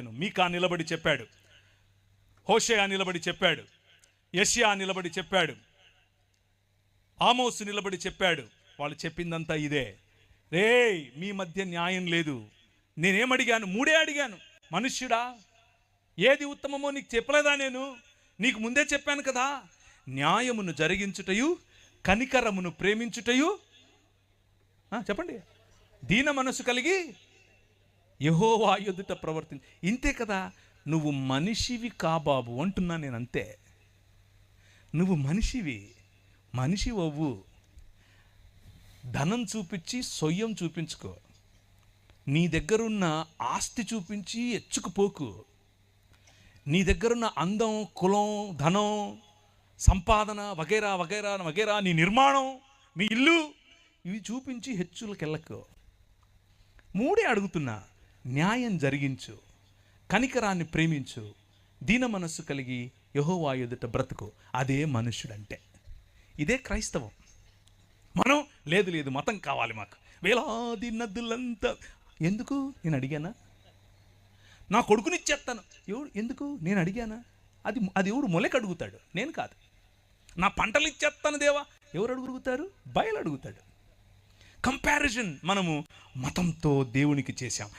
మీకా నిలబడి చెప్పాడు. హోషయా నిలబడి చెప్పాడు. యష్యా నిలబడి చెప్పాడు. ఆమోసు నిలబడి చెప్పాడు. వాళ్ళు చెప్పిందంతా ఇదే. రే మీ మధ్య న్యాయం లేదు. నేనేమడిగాను? మూడే అడిగాను. మనుష్యుడా ఏది ఉత్తమమో నీకు చెప్పలేదా నేను? నీకు ముందే చెప్పాను కదా. న్యాయమును జరిగించుటయు కనికరమును ప్రేమించుటయు. చెప్పండి. దీన మనసు కలిగి యహోవా ఎదుట ప్రవర్తించి. ఇంతే కదా నువ్వు మనిషివి కాబాబు అంటున్నా నేను అంతే. నువ్వు మనిషివి మనిషి అవ్వు. ధనం చూపించి సొయ్యం చూపించుకో. నీ దగ్గరున్న ఆస్తి చూపించి ఎచ్చుకుపోకు. నీ దగ్గరున్న అందం కులం ధనం సంపాదన వగైరా వగైరా వగైరా నీ నిర్మాణం మీ ఇల్లు ఇవి చూపించి హెచ్చులకెళ్ళకు. మూడే అడుగుతున్నా. న్యాయం జరిగించు కనికరాన్ని ప్రేమించు దీన మనస్సు కలిగి యహోవా ఎదుట బ్రతుకు. అదే మనుష్యుడంటే. ఇదే క్రైస్తవం. మనం లేదు లేదు మతం కావాలి మాకు. వేలాది నదులంతా. ఎందుకు? నేను అడిగానా? నా కొడుకుని ఇచ్చేస్తాను ఎవడు ఎందుకు? నేను అడిగానా? అది అది ఎవడు మొలక అడుగుతాడు. నేను కాదు. నా పంటలు ఇచ్చేస్తాను దేవా. ఎవరు అడుగుతారు? బయలు అడుగుతాడు. కంపారిజన్ మనము మతంతో దేవునికి చేశాం.